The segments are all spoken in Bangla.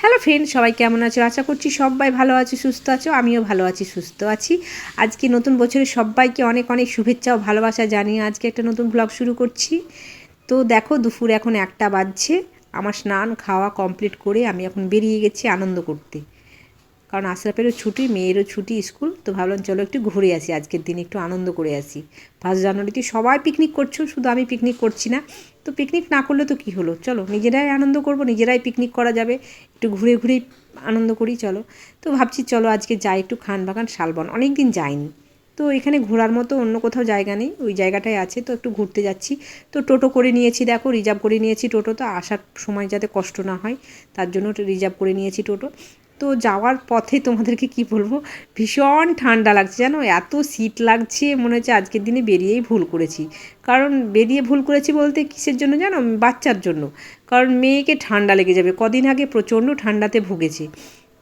হ্যালো ফ্রেন্ড সবাই কেমন আছো? আশা করছি সবাই ভালো আছো, সুস্থ আছো, আমিও ভালো আছি, সুস্থ আছি। আজকে নতুন বছরে সবাইকে অনেক অনেক শুভেচ্ছা ও ভালোবাসা জানিয়ে আজকে একটা নতুন ব্লগ শুরু করছি। তো দেখো দুপুর এখন একটা বাজছে, আমার স্নান খাওয়া কমপ্লিট করে আমি এখন বেরিয়ে গেছি আনন্দ করতে। কারণ আশরাফেরও ছুটি, মেয়েরও ছুটি, স্কুল। তো ভাবলাম, চলো একটু ঘুরে আসি। আজকের দিন একটু আনন্দ করে আসি। ফার্স্ট জানুয়ারিতে সবাই পিকনিক করছ? শুধু আমি পিকনিক করছি না। তো পিকনিক না করলে তো কী হলো? চলো, নিজেরাই আনন্দ করব, নিজেরাই পিকনিক করা যাবে। একটু ঘুরে ঘুরেই আনন্দ করি, চলো। তো ভাবছি, চলো আজকে যাই একটু খান বাগান, শালবন। অনেক দিন যাইনি। তো এখানে ঘোরার মতো অন্য কোথাও জায়গা নেই। ওই জায়গাটায় আছে। তো একটু ঘুরতে যাচ্ছি। তো টোটো করে নিয়েছি, দেখো রিজার্ভ করে নিয়েছি টোটো। তো আসার সময় যাতে কষ্ট না হয়, তার জন্য রিজার্ভ করে নিয়েছি টোটো। তো যাওয়ার পথে তোমাদেরকে কি বলব? ভীষণ ঠান্ডা লাগছে, জানো? এত শীত লাগছে, মনে হচ্ছে আজকের দিনে বেরিয়েই ভুল করেছি। কারণ বেরিয়ে ভুল করেছি বলতে কিসের জন্য জানো? বাচ্চার জন্য। কারণ মেয়েকে ঠান্ডা লেগে যাবে। কদিন আগে প্রচণ্ড ঠান্ডাতে ভুগেছে।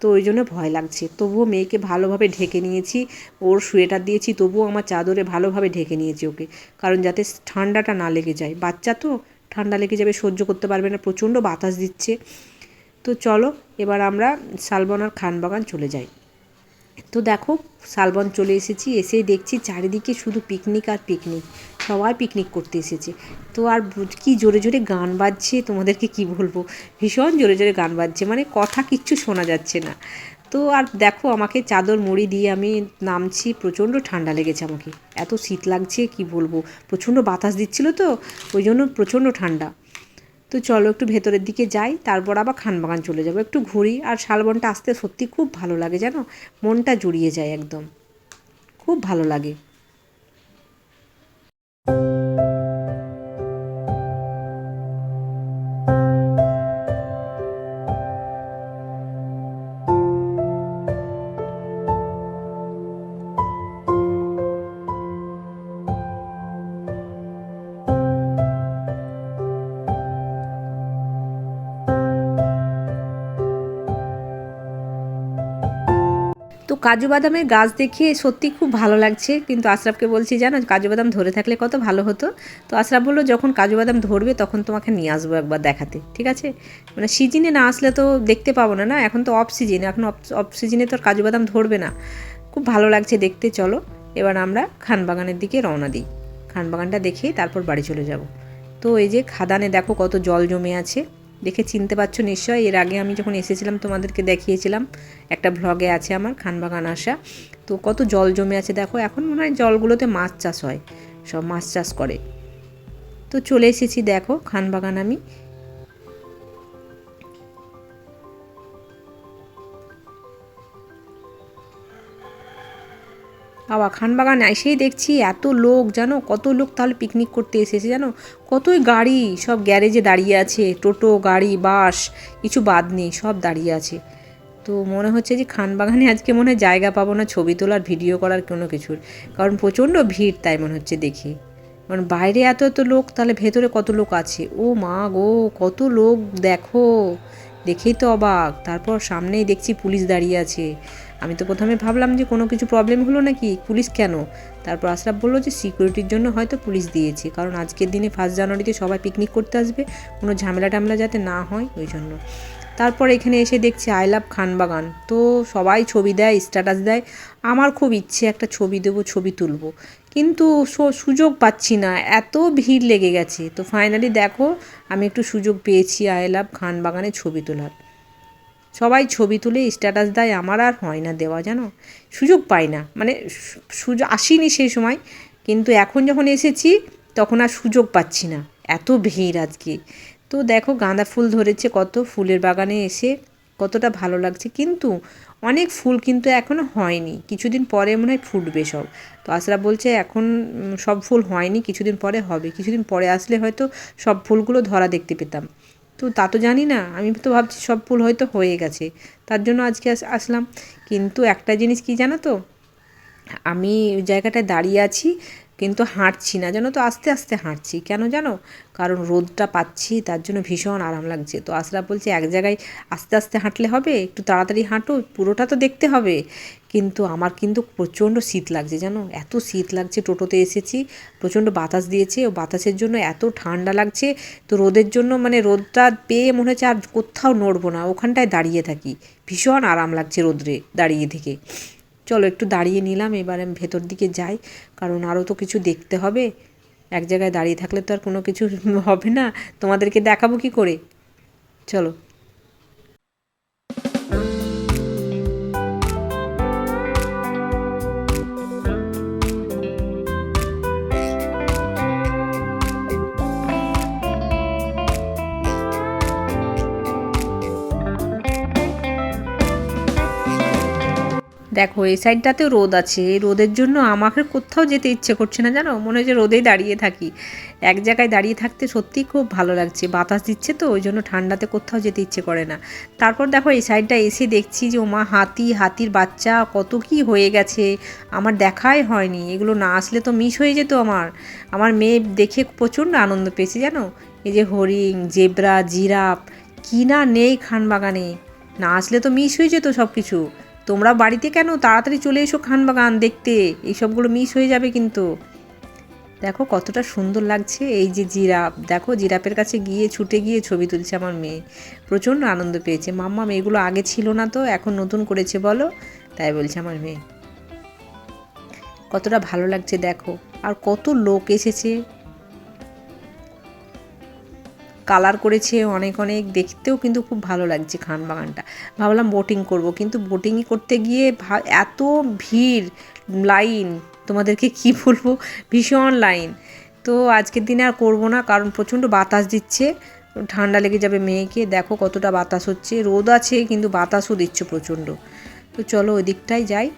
তো ওই জন্য ভয় লাগছে। তবুও মেয়েকে ভালোভাবে ঢেকে নিয়েছি। ওর সোয়েটার দিয়েছি। তবুও আমার চাদরে ভালোভাবে ঢেকে নিয়েছি ওকে। কারণ যাতে ঠান্ডাটা না লেগে যায়। বাচ্চা তো ঠান্ডা লেগে যাবে, সহ্য করতে পারবে না। প্রচণ্ড বাতাস দিচ্ছে। তো চলো, এবার আমরা শালবন আর খানবাগান চলে যাই। তো দেখো, শালবন চলে এসেছি, এসেই দেখছি চারিদিকে শুধু পিকনিক আর পিকনিক সবাই পিকনিক করতে এসেছে। তো আর কি জোরে জোরে গান বাজছে, তোমাদেরকে কি বলব? ভীষণ জোরে জোরে গান বাজছে মানে কথা কিচ্ছু শোনা যাচ্ছে না। তো আর দেখো, আমাকে চাদর মুড়ি দিয়ে আমি নামছি, প্রচণ্ড ঠান্ডা লেগেছে আমাকে। এত শীত লাগছে, কি বলব? প্রচণ্ড বাতাস দিচ্ছিল তো, ওই জন্য প্রচণ্ড ঠান্ডা। তো চলো একটু ভেতরের দিকে যাই, তারপর আবার খানবাগান চলে যাব। একটু ঘুরি, আর শালবনটা আসতে সত্যি খুব ভালো লাগে জানো? মনটা জুড়িয়ে যায় একদম। খুব ভালো লাগে। কাজু বাদামের গাছ দেখে সত্যি খুব ভালো লাগছে। কিন্তু আশরাফকে বলছি, জানো, কাজু বাদাম ধরে থাকলে কত ভালো হতো? তো আশরাফ বলল, যখন কাজু বাদাম ধরবে, তখন তোমাকে নিয়ে আসব একবার দেখাতে। ঠিক আছে? মানে সিজনে না আসলে তো দেখতে পাবো না না? এখন তো অফ সিজন এখন অফ সিজনে তো আর কাজু বাদাম ধরবে না। খুব ভালো লাগছে দেখতে, চলো। এবার আমরা খানবাগানের দিকে রওনা দিই। খানবাগানটা দেখেই তারপর বাড়ি চলে যাব। তো এই যে খাদানে দেখো কত জল জমে আছে। দেখে চিনতে পারছ নিশ্চয় এর আগে আমি যখন এসেছিলাম, তোমাদেরকে দেখিয়েছিলাম, একটা ভ্লগে আছে আমার, খানবাগান আসা। তো কত জল জমে আছে, দেখো, এখন মনে হয় জলগুলোতে মাছ চাষ হয়, সব মাছ চাষ করে। তো চলে এসেছি, দেখো, খানবাগান আমি। বাবা, খানবাগান এসেই দেখছি এত লোক, জানো? কত লোক তাহলে পিকনিক করতে এসেছে, জানো? কতই গাড়ি, সব গ্যারেজে দাঁড়িয়ে আছে, টোটো, গাড়ি, বাস, কিছু বাদ নেই, সব দাঁড়িয়ে আছে। তো মনে হচ্ছে যে খানবাগানে আজকে মনে হয় জায়গা পাবো না, ছবি তোলার ভিডিও করার, কোনো কিছুর। কারণ প্রচণ্ড ভিড় তাই মনে হচ্ছে দেখে। কারণ বাইরে এত এত লোক, তাহলে ভেতরে কত লোক আছে? ও মা গো, কত লোক, দেখো। দেখেই তো অবাক। তারপর সামনেই দেখছি পুলিশ দাঁড়িয়ে আছে। আমি তো প্রথমে ভাবলাম যে কোনো কিছু প্রবলেম হলো নাকি? পুলিশ কেন? তারপর আশরাফ বলল যে সিকিউরিটির জন্য হয়তো পুলিশ দিয়েছে। কারণ আজকের দিনে ফার্স্ট জানুয়ারিতে সবাই পিকনিক করতে আসবে। কোনো ঝামেলা টামেলা যাতে না হয়, ওই জন্য। তারপর এখানে এসে দেখছি আই লাভ খানবাগান তো সবাই ছবি দেয় স্ট্যাটাস দেয়। আমার খুব ইচ্ছে একটা ছবি দেবো, ছবি তুলবো। কিন্তু সুযোগ পাচ্ছি না। এত ভিড় লেগে গেছে। তো ফাইনালি দেখো, আমি একটু সুযোগ পেয়েছি আই লাভ খানবাগানে ছবি তোলার। সবাই ছবি তুলে স্ট্যাটাস দেয়, আমার আর হয় না দেওয়া, জানো? সুযোগ পাই না। মানে সুযোগ আসিনি সেই সময়, কিন্তু এখন যখন এসেছি, তখন আর সুযোগ পাচ্ছি না। এত ভিড় আজকে। তো দেখো, গাঁদা ফুল ধরেছে, কত ফুলের বাগানে এসে কতটা ভালো লাগছে। কিন্তু অনেক ফুল কিন্তু এখনও হয়নি। কিছুদিন পরে মনে হয় ফুটবে সব। তো আশরা বলছে, এখন সব ফুল হয়নি, কিছুদিন পরে হবে। কিছুদিন পরে আসলে হয়তো সব ফুলগুলো ধরা দেখতে পেতাম। তো তা তো জানি না। আমি তো ভাবছি সব ফুল হয়তো হয়ে গেছে। তার জন্য আজকে আসলাম। কিন্তু একটা জিনিস কি জানো তো? আমি জায়গাটায় দাঁড়িয়ে আছি, কিন্তু হাঁটছি না। জানো তো, আস্তে আস্তে হাঁটছি। কেন জানো? কারণ রোদটা পাচ্ছি, তার জন্য ভীষণ আরাম লাগছে। তো আশরাফ বলছে, এক জায়গায় আস্তে আস্তে হাঁটলে হবে? একটু তাড়াতাড়ি হাঁটো, পুরোটা তো দেখতে হবে। কিন্তু আমার কিন্তু প্রচণ্ড শীত লাগছে, জানো? এত শীত লাগছে টোটোতে এসেছি, প্রচণ্ড বাতাস দিয়েছে, ও বাতাসের জন্য এত ঠান্ডা লাগছে, তো রোদের জন্য মানে রোদটা পেয়ে মনে হচ্ছে আর কোথাও নড়বো না, ওখানটায় দাঁড়িয়ে থাকি। ভীষণ আরাম লাগছে রোদ্রে দাঁড়িয়ে থেকে। চলো একটু দাঁড়িয়ে নিলাম, এবার আমি ভেতর দিকে যাই, কারণ আরও তো কিছু দেখতে হবে। এক জায়গায় দাঁড়িয়ে থাকলে তো আর কোনো কিছু হবে না, তোমাদেরকে দেখাবো কি করে? চলো। দেখো, এই সাইডটাতেও রোদ আছে। এই রোদের জন্য আমাকে কোথাও যেতে ইচ্ছে করছে না, জানো? মনে হচ্ছে রোদেই দাঁড়িয়ে থাকি। এক জায়গায় দাঁড়িয়ে থাকতে সত্যিই খুব ভালো লাগছে। বাতাস দিচ্ছে তো, ওই জন্য ঠান্ডাতে কোথাও যেতে ইচ্ছে করে না। তারপর দেখো, এই সাইডটা এসে দেখছি যে, ওমা, হাতি, হাতির বাচ্চা, কত কি হয়ে গেছে। আমার দেখাই হয়নি। এগুলো না আসলে তো মিস হয়ে যেত আমার। আমার মেয়ে দেখে প্রচণ্ড আনন্দ পেয়েছে, জানো? এই যে হরিণ, জেব্রা, জিরাফ, কি না নেই খানবাগানে। না আসলে তো মিস হয়ে যেত সব কিছু তোমরা বাড়িতে কেন? তাড়াতাড়ি চলে এসো খানবাগান দেখতে। এইসবগুলো মিস হয়ে যাবে কিন্তু। দেখো কতটা সুন্দর লাগছে এই যে জিরাফ। দেখো জিরাফের কাছে গিয়ে ছুটে গিয়ে ছবি তুলছে আমার মেয়ে। প্রচণ্ড আনন্দ পেয়েছে। মাম্মা এগুলো আগে ছিল না তো, এখন নতুন করেছে বলো? তাই বলছে আমার মেয়ে। কতটা ভালো লাগছে দেখো। আর কত লোক এসেছে। কালার করেছে অনেক অনেক, দেখতেও কিন্তু খুব ভালো লাগছে খান বাগানটা ভাবলাম বোটিং করব, কিন্তু বোটিংই করতে গিয়ে এত ভিড় লাইন তোমাদেরকে কি বলব? ভীষণ লাইন তো আজকের দিনে আর করব না, কারণ প্রচণ্ড বাতাস দিচ্ছে, ঠান্ডা লেগে যাবে মেয়েকে, দেখো কতটা বাতাস হচ্ছে। রোদ আছে, কিন্তু বাতাসও দিচ্ছে প্রচণ্ড। তো চলো ওই দিকটাই যাই।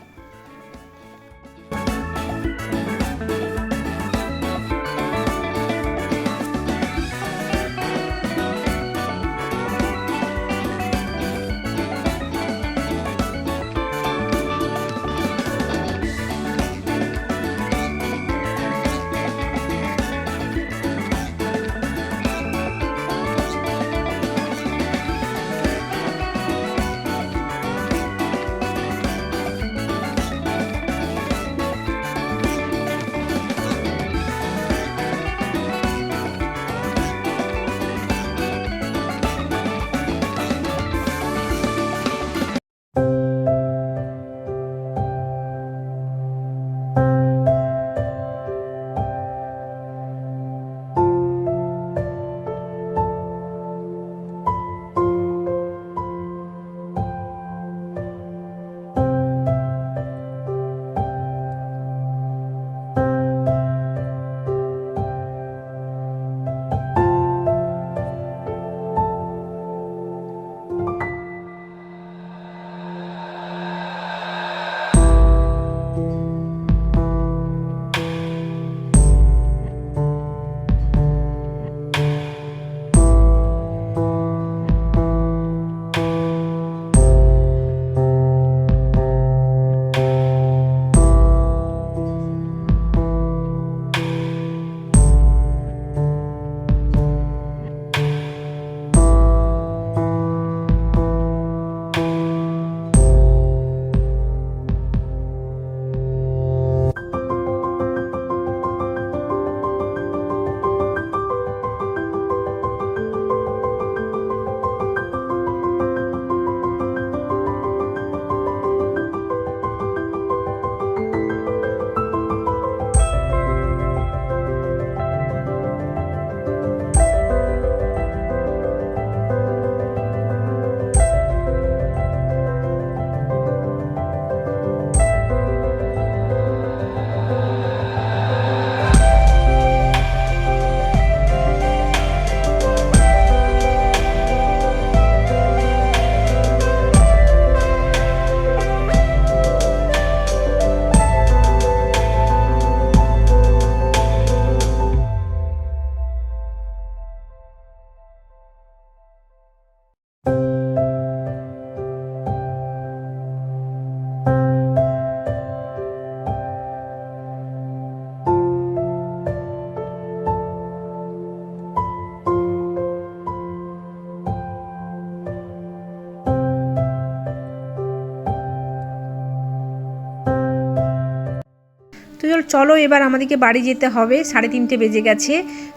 চল চলো এবার আমাদেরকে বাড়ি যেতে হবে। সাড়ে তিনটে বেজে গেছে।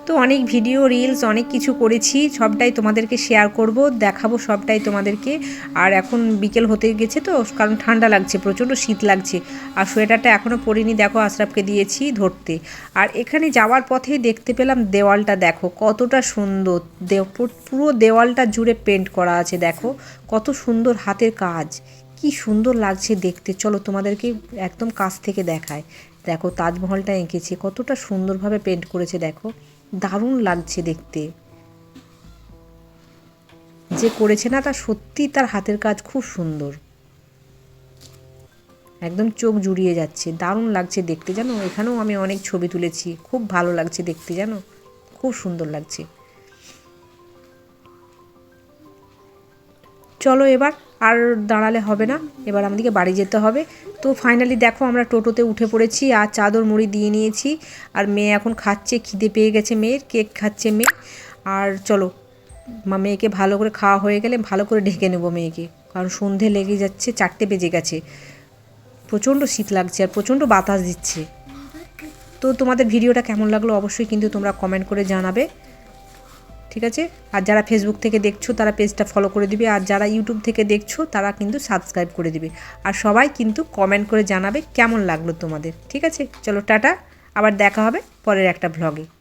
তো অনেক ভিডিও রিলস অনেক কিছু করেছি। সবটাই তোমাদেরকে শেয়ার করব, দেখাবো সবটাই তোমাদেরকে। আর এখন বিকেল হতে গেছে তো, কারণ ঠান্ডা লাগছে, প্রচণ্ড শীত লাগছে। আর সোয়েটারটা এখনও পরিনি, দেখো আশরাফকে দিয়েছি ধরতে। আর এখানে যাওয়ার পথেই দেখতে পেলাম দেওয়ালটা, দেখো কতটা সুন্দর। পুরো দেওয়ালটা জুড়ে পেন্ট করা আছে, দেখো। কত সুন্দর হাতের কাজ। কি সুন্দর লাগছে দেখতে। চলো তোমাদেরকে একদম কাছ থেকে দেখায়। দেখো তাজমহলটা এঁকেছে, কতটা সুন্দরভাবে পেন্ট করেছে, দেখো। দারুণ লাগছে দেখতে। যে করেছে না, তা সত্যি তার হাতের কাজ খুব সুন্দর। একদম চোখ জুড়িয়ে যাচ্ছে, দারুণ লাগছে দেখতে, জানো? এখানেও আমি অনেক ছবি তুলেছি, খুব ভালো লাগছে দেখতে, জানো? খুব সুন্দর লাগছে। চলো এবার, আর দাঁড়ালে হবে না, এবার আমাদেরকে বাড়ি যেতে হবে। তো ফাইনালি দেখো আমরা টোটোতে উঠে পড়েছি, আর চাদর মুড়ি দিয়ে নিয়েছি, আর মেয়ে এখন খাচ্ছে, খিদে পেয়ে গেছে মেয়ের, কেক খাচ্ছে মেয়ে। আর চলো, মা মেয়েকে ভালো করে খাওয়া হয়ে গেলে ভালো করে ঢেকে নেব মেয়েকে, কারণ সন্ধে লেগে যাচ্ছে, চারটে বেজে গেছে। প্রচণ্ড শীত লাগছে আর প্রচণ্ড বাতাস দিচ্ছে। তো তোমাদের ভিডিওটা কেমন লাগল অবশ্যই কিন্তু তোমরা কমেন্ট করে জানাবে। ঠিক আছে? আর যারা ফেসবুক থেকে দেখছ, তারা পেজটা ফলো করে দিবে। আর যারা ইউটিউব থেকে দেখছ, তারা কিন্তু সাবস্ক্রাইব করে দিবে। আর সবাই কিন্তু কমেন্ট করে জানাবে কেমন লাগল তোমাদের। ঠিক আছে? চলো টাটা। আবার দেখা হবে পরের একটা ভ্লগে